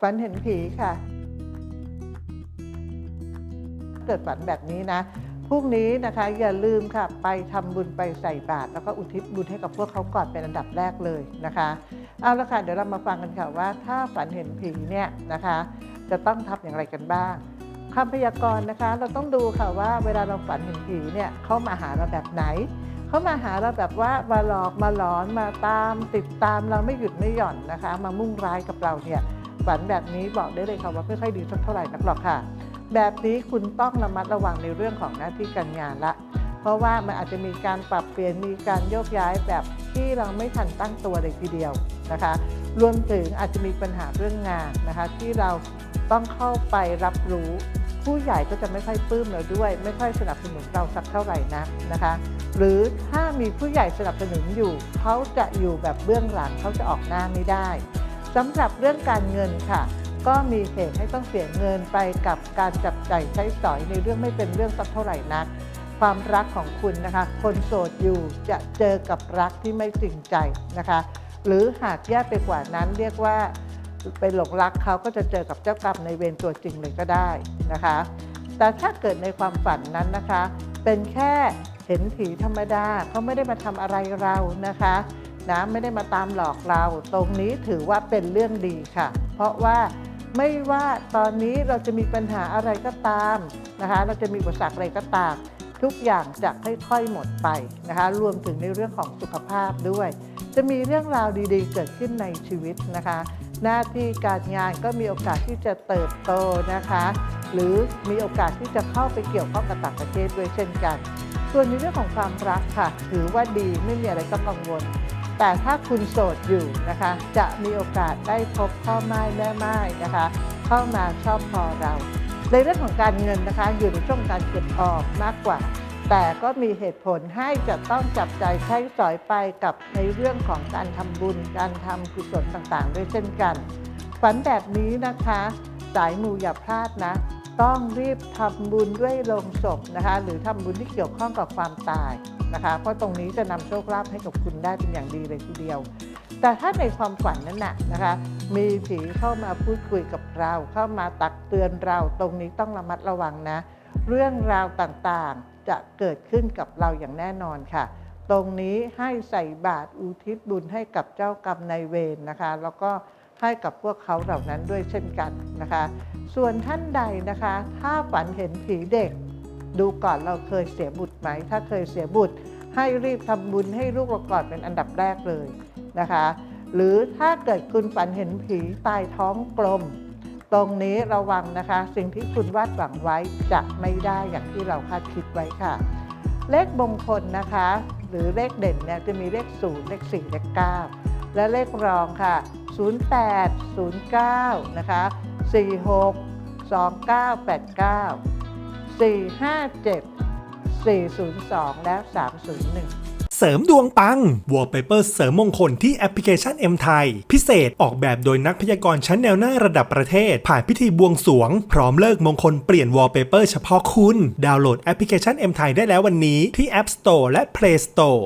ฝันเห็นผีค่ะ เกิดฝันแบบนี้นะพรุ่งนี้นะคะอย่าลืมค่ะไปทำบุญไปใส่บาตรแล้วก็อุทิศบุญให้กับพวกเขาก่อนเป็นอันดับแรกเลยนะคะ เอาละค่ะเดี๋ยวเรามาฟังกันค่ะว่า ถ้าฝันเห็นผีเนี่ยนะคะ จะต้องทำอย่างไรกันบ้างคำพยากรณ์นะคะ เราต้องดูค่ะว่าเวลาเราฝันเห็นผีเนี่ยเขามาหาเราแบบไหนเขามาหาเราแบบว่ามาหลอกมาหลอนมาตามติดตามเราไม่หยุดไม่หย่อนนะคะ มามุ่งร้ายกับเราเนี่ย ฝันแบบนี้บอกได้เลยค่ะว่าไม่ค่อยดีสักเท่าไหร่นักหรอกค่ะ แบบนี้คุณต้องระมัดระวังในเรื่องของหน้าที่การงานละ เพราะว่ามันอาจจะมีการปรับเปลี่ยนมีการโยกย้ายแบบที่เราไม่ทันตั้งตัวเลยทีเดียวนะคะ รวมถึงอาจจะมีปัญหาเรื่องงานนะคะ ที่เราต้องเข้าไปรับรู้ ผู้ใหญ่ก็จะไม่ค่อยปลื้มเราด้วย ไม่ค่อยสนับสนุนเราสักเท่าไหร่นักนะคะ หรือถ้ามีผู้ใหญ่สนับสนุนอยู่ เขาจะอยู่แบบเบื้องหลังเขาจะออกหน้าไม่ได้ สำหรับเรื่องการเงินค่ะ ก็มีเหตุให้ต้องเสียเงินไปกับการจับจ่ายใช้สอยในเรื่องไม่เป็นเรื่องสักเท่าไหร่นัก ความรักของคุณนะคะ คนโสดอยู่จะเจอกับรักที่ไม่จริงใจนะคะ หรือหากแย่ไปกว่านั้นเรียกว่าไปหลงรักเขาก็จะเจอกับเจ้ากรรมในเวรตัวจริงเลยก็ได้นะคะ แต่ถ้าเกิดในความฝันนั้นนะคะ เป็นแค่เห็นผีธรรมดาเขาไม่ได้มาทำอะไรเรานะคะ นะไม่ได้มาตามหลอกเรา ตรงนี้ถือว่าเป็นเรื่องดีค่ะ เพราะว่าไม่ว่าตอนนี้เราจะมีปัญหาอะไรก็ตามนะคะ เราจะมีอุปสรรคอะไรก็ตาม ทุกอย่างจะค่อยๆหมดไปนะคะ รวมถึงในเรื่องของสุขภาพด้วย จะมีเรื่องราวดีๆ เกิดขึ้นในชีวิตนะคะ หน้าที่การงานก็มีโอกาสที่จะเติบโตนะคะ หรือมีโอกาสที่จะเข้าไปเกี่ยวข้องกับต่างประเทศด้วยเช่นกัน ส่วนในเรื่องของความรักค่ะ ถือว่าดีไม่มีอะไรต้องกังวล แต่ถ้าคุณโสดอยู่นะคะ จะมีโอกาสได้พบพ่อไม้แม่ไม้นะคะ เข้ามาชอบพอเรา ในเรื่องของการเงินนะคะ อยู่ในช่วงการเก็บออมมากกว่า แต่ก็มีเหตุผลให้จะต้องจับใจใช้สอยไปกับในเรื่องของการทำบุญ การทำกุศลต่างๆ ด้วยเช่นกัน ฝันแบบนี้นะคะ สายมูอย่าพลาดนะ ต้องรีบทำบุญด้วยโลงศพนะคะ หรือทำบุญที่เกี่ยวข้องกับความตายนะคะ เพราะตรงนี้จะนำโชคลาภให้กับคุณได้เป็นอย่างดีเลยทีเดียว แต่ถ้าในความฝันนั้นนะนะคะ มีผีเข้ามาพูดคุยกับเรา เข้ามาตักเตือนเราตรงนี้ต้องระมัดระวังนะ เรื่องราวต่างๆจะเกิดขึ้นกับเราอย่างแน่นอนค่ะ ตรงนี้ให้ใส่บาตรอุทิศบุญให้กับเจ้ากรรมนายเวรนะคะ แล้วก็ให้กับพวกเขาเหล่านั้นด้วยเช่นกันนะคะ ส่วนท่านใดนะคะ ถ้าฝันเห็นผีเด็ก ดูก่อนเราเคยเสียบุตรไหม ถ้าเคยเสียบุตร ให้รีบทำบุญให้ลูกเราก่อนเป็นอันดับแรกเลยนะคะ หรือถ้าเกิดคุณฝันเห็นผีตายท้องกลม ตรงนี้ระวังนะคะ สิ่งที่คุณวาดหวังไว้จะไม่ได้อย่างที่เราคาดคิดไว้ค่ะ เลขมงคลนะคะ หรือเลขเด่นเนี่ยจะมีเลข0เลข4เลข9และเลขรองค่ะ 08 09 นะคะ 46 2989 457 402 และ 301เสริมดวงปัง Wallpaper เสริมมงคลที่แอปพลิเคชัน M ไทยพิเศษออกแบบโดยนักพยากรณ์ชั้นแนวหน้าระดับประเทศ ผ่านพิธีบวงสรวง พร้อมเลิกมงคลเปลี่ยน Wallpaper เฉพาะคุณ ดาวน์โหลดแอปพลิเคชัน M ไทยได้แล้ววันนี้ที่ App Store และ Play Store